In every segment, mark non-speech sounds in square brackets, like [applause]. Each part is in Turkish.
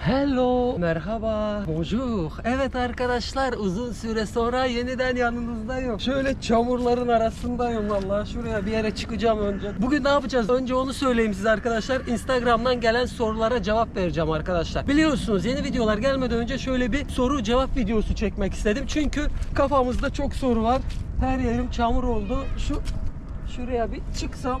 Hello, merhaba, bonjour. Evet arkadaşlar uzun süre sonra yeniden yanınızdayım. Şöyle çamurların arasındayım vallahi. Şuraya bir yere çıkacağım önce. Bugün ne yapacağız? Önce onu söyleyeyim size arkadaşlar. Instagram'dan gelen sorulara cevap vereceğim arkadaşlar. Biliyorsunuz yeni videolar gelmeden önce şöyle bir soru cevap videosu çekmek istedim. Çünkü kafamızda çok soru var. Her yerim çamur oldu. Şu şuraya bir çıksam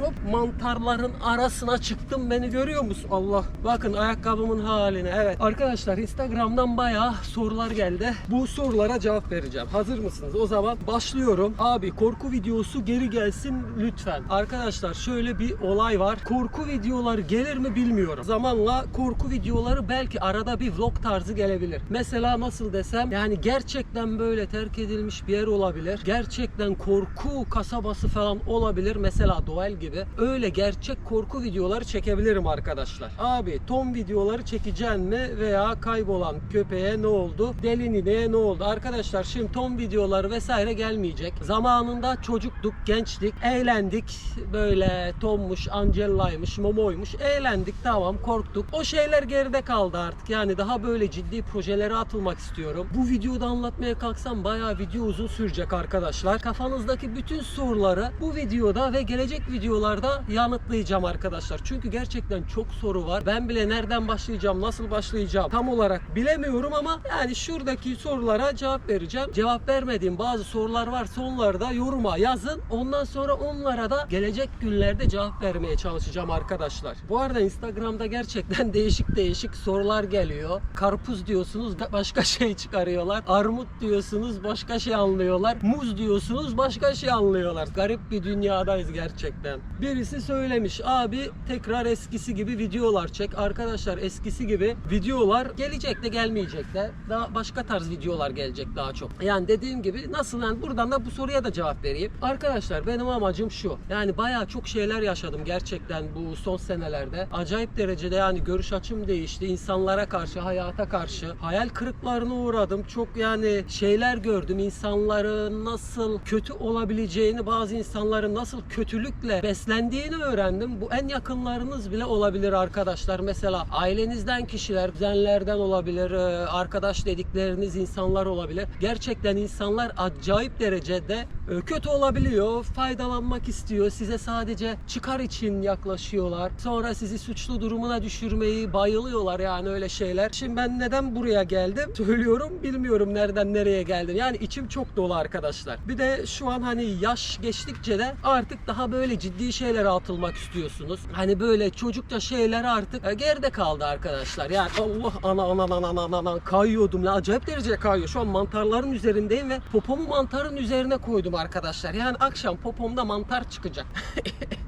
Hop mantarların arasına çıktım beni görüyor musun? Allah. Bakın ayakkabımın haline. Evet. Arkadaşlar Instagram'dan bayağı sorular geldi. Bu sorulara cevap vereceğim. Hazır mısınız? O zaman başlıyorum. Abi korku videosu geri gelsin lütfen. Arkadaşlar şöyle bir olay var. Korku videoları gelir mi bilmiyorum. Zamanla korku videoları belki arada bir vlog tarzı gelebilir. Mesela nasıl desem yani gerçekten böyle terk edilmiş bir yer olabilir. Gerçekten korku kasabası falan olabilir. Mesela Doğal gibi. Öyle gerçek korku videoları çekebilirim arkadaşlar. Abi Tom videoları çekeceğim mi veya kaybolan köpeğe ne oldu? Deli nineye ne oldu? Arkadaşlar şimdi Tom videoları vesaire gelmeyecek. Zamanında çocuktuk, gençlik, eğlendik. Böyle Tom'muş, Angela'ymış, Momo'ymuş. Eğlendik tamam korktuk. O şeyler geride kaldı artık. Yani daha böyle ciddi projelere atılmak istiyorum. Bu videoda anlatmaya kalksam bayağı video uzun sürecek arkadaşlar. Kafanızdaki bütün soruları bu videoda ve gelecek videolarda yanıtlayacağım arkadaşlar. Çünkü gerçekten çok soru var. Ben bile nereden başlayacağım, nasıl başlayacağım tam olarak bilemiyorum ama yani şuradaki sorulara cevap vereceğim. Cevap vermediğim bazı sorular varsa onları da yoruma yazın. Ondan sonra onlara da gelecek günlerde cevap vermeye çalışacağım arkadaşlar. Bu arada Instagram'da gerçekten [laughs] değişik değişik sorular geliyor. Karpuz diyorsunuz başka [laughs] şey çıkarıyorlar. Armut diyorsunuz başka şey anlıyorlar. Muz diyorsunuz başka şey anlıyorlar. Garip bir dünyadayız gerçekten. Birisi söylemiş abi tekrar eskisi gibi videolar çek. Arkadaşlar eskisi gibi videolar gelecek de gelmeyecek de. Daha başka tarz videolar gelecek daha çok. Yani dediğim gibi nasıl yani buradan da bu soruya da cevap vereyim. Arkadaşlar benim amacım şu. Yani bayağı çok şeyler yaşadım gerçekten bu son senelerde. Acayip derecede yani görüş açım değişti. İnsanlara karşı, hayata karşı. Hayal kırıklarına uğradım. Çok yani şeyler gördüm. İnsanların nasıl kötü olabileceğini, bazı insanların nasıl kötülükle beslendiğini öğrendim. Bu en yakınlarınız bile olabilir arkadaşlar. Mesela ailenizden kişiler, kuzenlerden olabilir, e, arkadaş dedikleriniz insanlar olabilir. Gerçekten insanlar acayip derecede e, kötü olabiliyor. Faydalanmak istiyor. Size sadece çıkar için yaklaşıyorlar. Sonra sizi suçlu durumuna düşürmeyi bayılıyorlar yani öyle şeyler. Şimdi ben neden buraya geldim? [laughs] Söylüyorum bilmiyorum nereden nereye geldim. Yani içim çok dolu arkadaşlar. Bir de şu an hani yaş geçtikçe de artık daha böyle ciddi şeylere atılmak istiyorsunuz. Hani böyle çocukça şeyler artık e, geride kaldı arkadaşlar. Yani Allah ana ana ana ana ana kayıyordum la acayip derece kayıyor. Şu an mantarların üzerindeyim ve popomu mantarın üzerine koydum arkadaşlar. Yani akşam popomda mantar çıkacak. [laughs]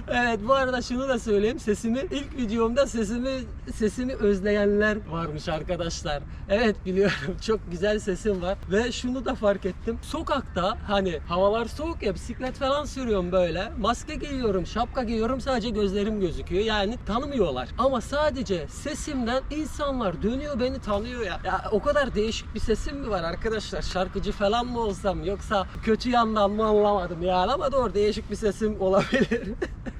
[laughs] evet bu arada şunu da söyleyeyim. Sesimi ilk videomda sesimi sesimi özleyenler varmış arkadaşlar. Evet biliyorum [laughs] çok güzel sesim var ve şunu da fark ettim. Sokakta hani havalar soğuk ya bisiklet falan sürüyorum böyle. Maske giyiyorum, şapka giyiyorum sadece gözlerim gözüküyor. Yani tanımıyorlar. Ama sadece sesimden insanlar dönüyor beni tanıyor ya. Ya o kadar değişik bir sesim mi var arkadaşlar? Şarkıcı falan mı olsam yoksa kötü yandan mı anlamadım yani ama doğru değişik bir sesim olabilir. [laughs]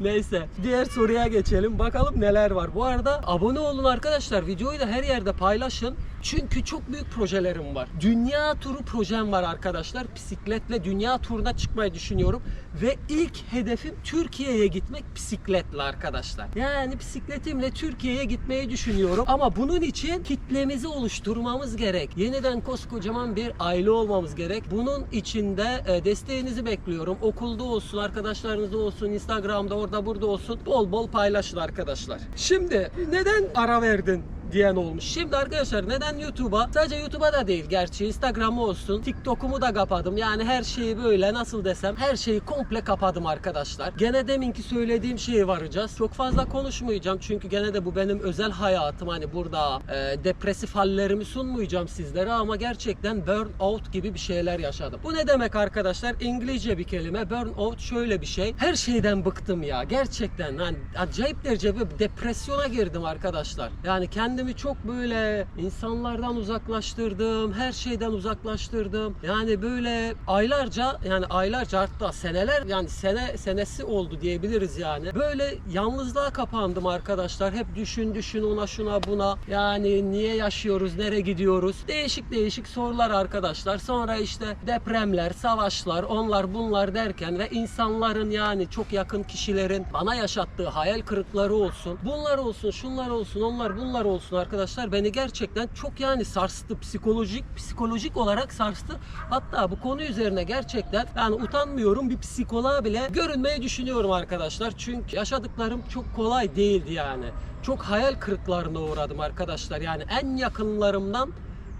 Neyse diğer soruya geçelim bakalım neler var. Bu arada abone olun arkadaşlar videoyu da her yerde paylaşın. Çünkü çok büyük projelerim var. Dünya turu projem var arkadaşlar. Bisikletle dünya turuna çıkmayı düşünüyorum. Ve ilk hedefim Türkiye'ye gitmek bisikletle arkadaşlar. Yani bisikletimle Türkiye'ye gitmeyi düşünüyorum. Ama bunun için kitlemizi oluşturmamız gerek. Yeniden koskocaman bir aile olmamız gerek. Bunun için de e, desteğinizi bekliyorum. Okulda olsun, arkadaşlarınızda olsun, Instagram'da orada burada olsun. Bol bol paylaşın arkadaşlar. Şimdi neden ara verdin? Diyen olmuş. Şimdi arkadaşlar neden YouTube'a? Sadece YouTube'a da değil gerçi Instagram'ı olsun. TikTok'umu da kapadım. Yani her şeyi böyle nasıl desem her şeyi komple kapadım arkadaşlar. Gene deminki söylediğim şeye varacağız. Çok fazla konuşmayacağım çünkü gene de bu benim özel hayatım. Hani burada e, depresif hallerimi sunmayacağım sizlere ama gerçekten burnout gibi bir şeyler yaşadım. Bu ne demek arkadaşlar? İngilizce bir kelime. Burnout şöyle bir şey. Her şeyden bıktım ya. Gerçekten hani acayip derece bir depresyona girdim arkadaşlar. Yani kendi kendimi çok böyle insanlardan uzaklaştırdım, her şeyden uzaklaştırdım. Yani böyle aylarca yani aylarca hatta seneler yani sene senesi oldu diyebiliriz yani. Böyle yalnızlığa kapandım arkadaşlar. Hep düşün düşün ona şuna buna. Yani niye yaşıyoruz, nereye gidiyoruz? Değişik değişik sorular arkadaşlar. Sonra işte depremler, savaşlar, onlar bunlar derken ve insanların yani çok yakın kişilerin bana yaşattığı hayal kırıkları olsun. Bunlar olsun, şunlar olsun, onlar bunlar olsun arkadaşlar. Beni gerçekten çok yani sarstı. Psikolojik psikolojik olarak sarstı. Hatta bu konu üzerine gerçekten yani utanmıyorum bir psikoloğa bile görünmeyi düşünüyorum arkadaşlar. Çünkü yaşadıklarım çok kolay değildi yani. Çok hayal kırıklarına uğradım arkadaşlar. Yani en yakınlarımdan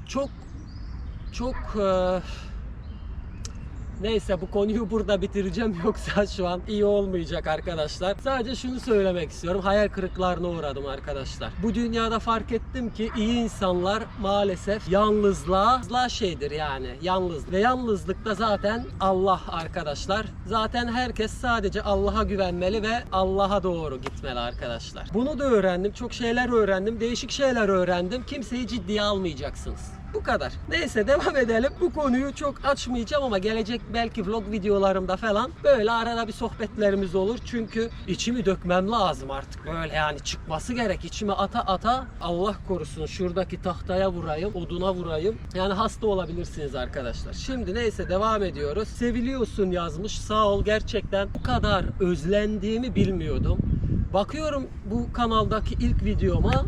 çok çok eee, Neyse bu konuyu burada bitireceğim [laughs] yoksa şu an iyi olmayacak arkadaşlar. Sadece şunu söylemek istiyorum. Hayal kırıklarına uğradım arkadaşlar. Bu dünyada fark ettim ki iyi insanlar maalesef yalnızlığa yalnızlığa şeydir yani yalnız ve yalnızlıkta zaten Allah arkadaşlar. Zaten herkes sadece Allah'a güvenmeli ve Allah'a doğru gitmeli arkadaşlar. Bunu da öğrendim. Çok şeyler öğrendim. Değişik şeyler öğrendim. Kimseyi ciddiye almayacaksınız. Bu kadar. Neyse devam edelim. Bu konuyu çok açmayacağım ama gelecek belki vlog videolarımda falan böyle arada bir sohbetlerimiz olur. Çünkü içimi dökmem lazım artık. Böyle yani çıkması gerek. İçime ata ata Allah korusun şuradaki tahtaya vurayım, oduna vurayım. Yani hasta olabilirsiniz arkadaşlar. Şimdi neyse devam ediyoruz. Seviliyorsun yazmış. Sağ ol gerçekten bu kadar özlendiğimi bilmiyordum. Bakıyorum bu kanaldaki ilk videoma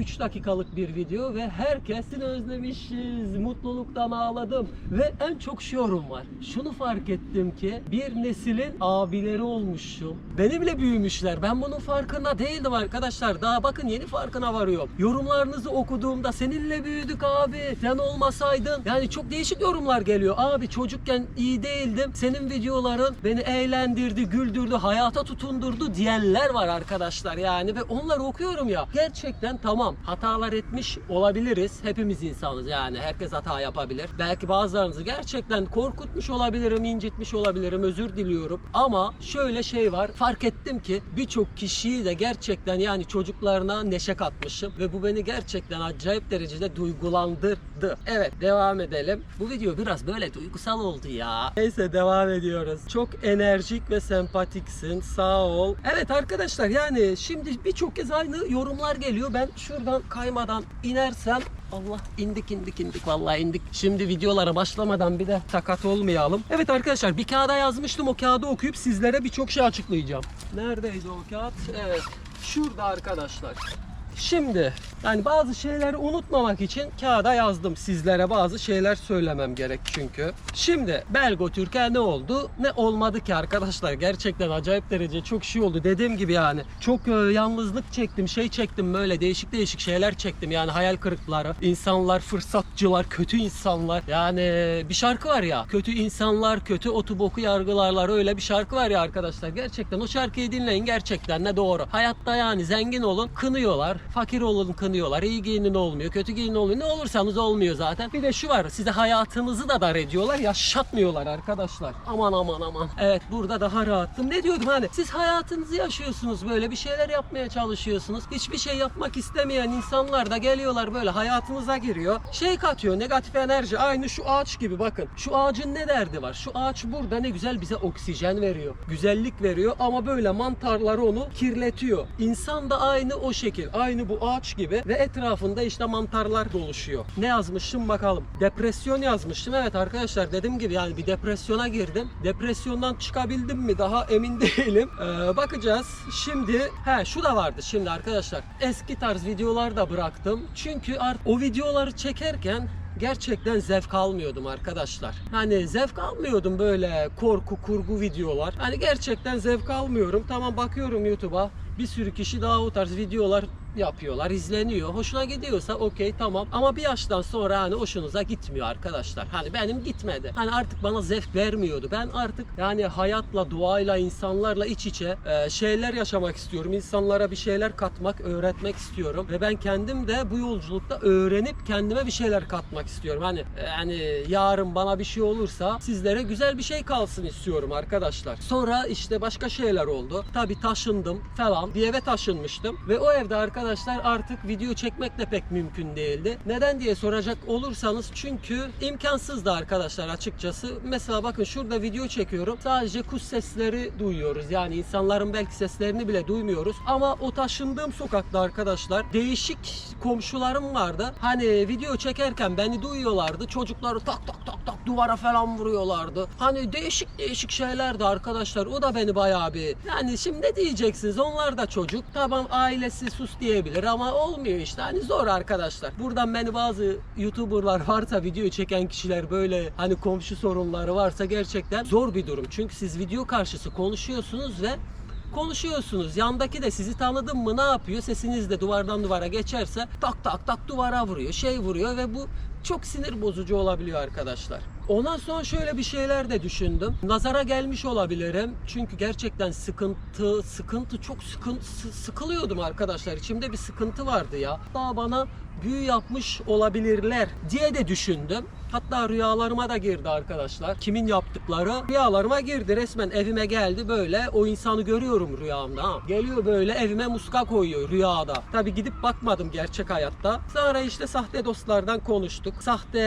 3 dakikalık bir video ve herkesin özlemişiz. Mutluluktan ağladım. Ve en çok şu yorum var. Şunu fark ettim ki bir neslin abileri olmuşum. Benimle büyümüşler. Ben bunun farkında değildim arkadaşlar. Daha bakın yeni farkına varıyorum. Yorumlarınızı okuduğumda seninle büyüdük abi. Sen olmasaydın. Yani çok değişik yorumlar geliyor. Abi çocukken iyi değildim. Senin videoların beni eğlendirdi, güldürdü, hayata tutundurdu diyenler var arkadaşlar yani ve onları okuyorum ya. Gerçekten tamam hatalar etmiş olabiliriz. Hepimiz insanız yani. Herkes hata yapabilir. Belki bazılarınızı gerçekten korkutmuş olabilirim, incitmiş olabilirim. Özür diliyorum. Ama şöyle şey var. Fark ettim ki birçok kişiyi de gerçekten yani çocuklarına neşe katmışım ve bu beni gerçekten acayip derecede duygulandırdı. Evet devam edelim. Bu video biraz böyle duygusal oldu ya. Neyse devam ediyoruz. Çok enerjik ve sempatiksin. Sağ ol. Evet arkadaşlar yani şimdi birçok kez aynı yorumlar geliyor. Ben şuradan kaymadan inersem Allah indik indik indik vallahi indik. Şimdi videolara başlamadan bir de sakat olmayalım. Evet arkadaşlar bir kağıda yazmıştım. O kağıdı okuyup sizlere birçok şey açıklayacağım. Neredeydi o kağıt? Evet. Şurada arkadaşlar. Şimdi yani bazı şeyleri unutmamak için kağıda yazdım sizlere bazı şeyler söylemem gerek çünkü. Şimdi Belgo Türkiye ne oldu? Ne olmadı ki arkadaşlar? Gerçekten acayip derece çok şey oldu. Dediğim gibi yani çok e, yalnızlık çektim, şey çektim böyle değişik değişik şeyler çektim. Yani hayal kırıkları, insanlar fırsatçılar, kötü insanlar. Yani bir şarkı var ya. Kötü insanlar, kötü otu boku yargılarlar öyle bir şarkı var ya arkadaşlar. Gerçekten o şarkıyı dinleyin gerçekten ne doğru. Hayatta yani zengin olun, kınıyorlar. Fakir olun, kınıyorlar. İyi giyinin olmuyor, kötü giyinin olmuyor. Ne olursanız olmuyor zaten. Bir de şu var. Size hayatınızı da dar ediyorlar. Yaşatmıyorlar arkadaşlar. Aman aman aman. Evet burada daha rahattım. Ne diyordum hani? Siz hayatınızı yaşıyorsunuz böyle. Bir şeyler yapmaya çalışıyorsunuz. Hiçbir şey yapmak istemeyen insanlar da geliyorlar böyle hayatınıza giriyor. Şey katıyor negatif enerji. Aynı şu ağaç gibi bakın. Şu ağacın ne derdi var? Şu ağaç burada ne güzel bize oksijen veriyor. Güzellik veriyor ama böyle mantarlar onu kirletiyor. İnsan da aynı o şekil. Aynı bu ağaç gibi ve etrafında işte mantarlar doluşuyor. Ne yazmışım bakalım. Depresyon yazmıştım. Evet arkadaşlar dediğim gibi yani bir depresyona girdim. Depresyondan çıkabildim mi daha emin [laughs] değilim. Ee, bakacağız. Şimdi he şu da vardı şimdi arkadaşlar. Eski tarz videolar da bıraktım. Çünkü artık o videoları çekerken gerçekten zevk almıyordum arkadaşlar. Hani zevk almıyordum böyle korku kurgu videolar. Hani gerçekten zevk almıyorum. Tamam bakıyorum YouTube'a bir sürü kişi daha o tarz videolar yapıyorlar, izleniyor. Hoşuna gidiyorsa okey tamam. Ama bir yaştan sonra hani hoşunuza gitmiyor arkadaşlar. Hani benim gitmedi. Hani artık bana zevk vermiyordu. Ben artık yani hayatla, doğayla, insanlarla iç içe e, şeyler yaşamak istiyorum. İnsanlara bir şeyler katmak, öğretmek istiyorum. Ve ben kendim de bu yolculukta öğrenip kendime bir şeyler katmak istiyorum. Hani yani yarın bana bir şey olursa sizlere güzel bir şey kalsın istiyorum arkadaşlar. Sonra işte başka şeyler oldu. Tabii taşındım falan. Bir eve taşınmıştım ve o evde arkadaşlar artık video çekmek de pek mümkün değildi. Neden diye soracak olursanız çünkü imkansızdı arkadaşlar açıkçası. Mesela bakın şurada video çekiyorum. Sadece kuş sesleri duyuyoruz. Yani insanların belki seslerini bile duymuyoruz. Ama o taşındığım sokakta arkadaşlar değişik komşularım vardı. Hani video çekerken beni duyuyorlardı. Çocukları tak tak tak tak duvara falan vuruyorlardı. Hani değişik değişik şeylerdi arkadaşlar. O da beni bayağı bir yani şimdi ne diyeceksiniz? Onlar da çocuk. Tamam ailesi sus diyebilir ama olmuyor işte. Hani zor arkadaşlar. Buradan beni bazı YouTuber'lar varsa video çeken kişiler böyle hani komşu sorunları varsa gerçekten zor bir durum. Çünkü siz video karşısı konuşuyorsunuz ve konuşuyorsunuz. Yandaki de sizi tanıdım mı ne yapıyor? Sesiniz de duvardan duvara geçerse tak tak tak duvara vuruyor. Şey vuruyor ve bu çok sinir bozucu olabiliyor arkadaşlar. Ondan sonra şöyle bir şeyler de düşündüm. Nazara gelmiş olabilirim. Çünkü gerçekten sıkıntı, sıkıntı çok sıkın, sı- sıkılıyordum arkadaşlar. İçimde bir sıkıntı vardı ya. Daha bana büyü yapmış olabilirler diye de düşündüm. Hatta rüyalarıma da girdi arkadaşlar. Kimin yaptıkları rüyalarıma girdi. Resmen evime geldi böyle. O insanı görüyorum rüyamda. Ha. Geliyor böyle evime muska koyuyor rüyada. Tabi gidip bakmadım gerçek hayatta. Sonra işte sahte dostlardan konuştuk. Sahte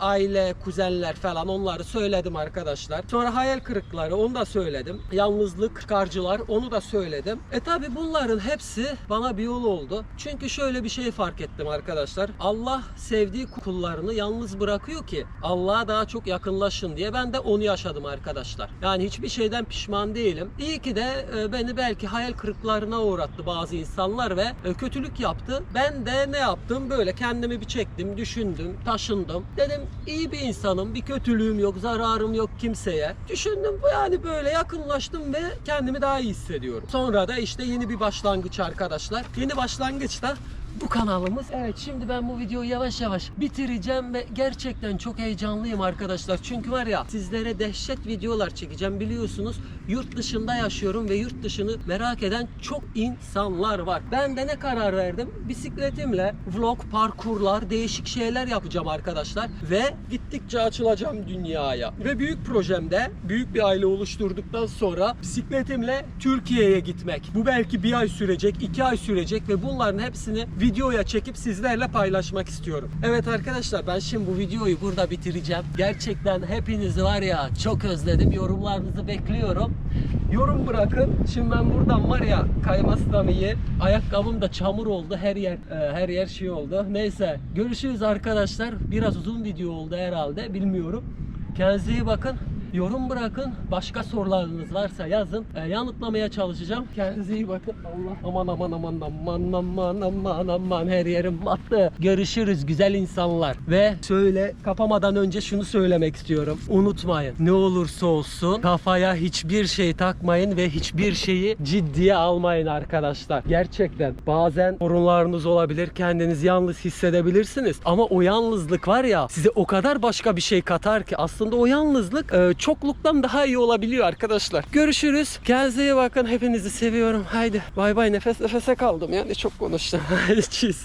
aile, kuzenler falan onları söyledim arkadaşlar. Sonra hayal kırıkları onu da söyledim. Yalnızlık, çıkarcılar onu da söyledim. E tabi bunların hepsi bana bir yol oldu. Çünkü şöyle bir şey fark ettim arkadaşlar. Allah sevdiği kullarını yalnız bırakıyor ki Allah'a daha çok yakınlaşın diye. Ben de onu yaşadım arkadaşlar. Yani hiçbir şeyden pişman değilim. İyi ki de e, beni belki hayal kırıklarına uğrattı bazı insanlar ve e, kötülük yaptı. Ben de ne yaptım? Böyle kendimi bir çektim, düşündüm, taşındım. Dedim iyi bir insanım, bir kötülüğüm yok, zararım yok kimseye. Düşündüm bu yani böyle yakınlaştım ve kendimi daha iyi hissediyorum. Sonra da işte yeni bir başlangıç arkadaşlar. Yeni başlangıçta bu kanalımız. Evet şimdi ben bu videoyu yavaş yavaş bitireceğim ve gerçekten çok heyecanlıyım arkadaşlar. Çünkü var ya sizlere dehşet videolar çekeceğim biliyorsunuz. Yurt dışında yaşıyorum ve yurt dışını merak eden çok insanlar var. Ben de ne karar verdim? Bisikletimle vlog, parkurlar, değişik şeyler yapacağım arkadaşlar. Ve gittikçe açılacağım dünyaya. Ve büyük projemde büyük bir aile oluşturduktan sonra bisikletimle Türkiye'ye gitmek. Bu belki bir ay sürecek, iki ay sürecek ve bunların hepsini videoya çekip sizlerle paylaşmak istiyorum. Evet arkadaşlar ben şimdi bu videoyu burada bitireceğim. Gerçekten hepinizi var ya çok özledim. Yorumlarınızı bekliyorum. Yorum bırakın. Şimdi ben buradan var ya kayması da iyi. Ayakkabım da çamur oldu. Her yer e, her yer şey oldu. Neyse görüşürüz arkadaşlar. Biraz uzun video oldu herhalde. Bilmiyorum. Kendinize iyi bakın. Yorum bırakın. Başka sorularınız varsa yazın. E, yanıtlamaya çalışacağım. Kendinize iyi bakın. Allah aman aman aman aman aman aman aman her yerim battı. Görüşürüz güzel insanlar. Ve şöyle kapamadan önce şunu söylemek istiyorum. Unutmayın. Ne olursa olsun kafaya hiçbir şey takmayın ve hiçbir şeyi ciddiye almayın arkadaşlar. Gerçekten bazen sorunlarınız olabilir. Kendinizi yalnız hissedebilirsiniz. Ama o yalnızlık var ya size o kadar başka bir şey katar ki aslında o yalnızlık e, çokluktan daha iyi olabiliyor arkadaşlar. Görüşürüz. Kendinize bakın. Hepinizi seviyorum. Haydi bay bay nefes nefese kaldım yani çok konuştum. [laughs] Haydi cheers.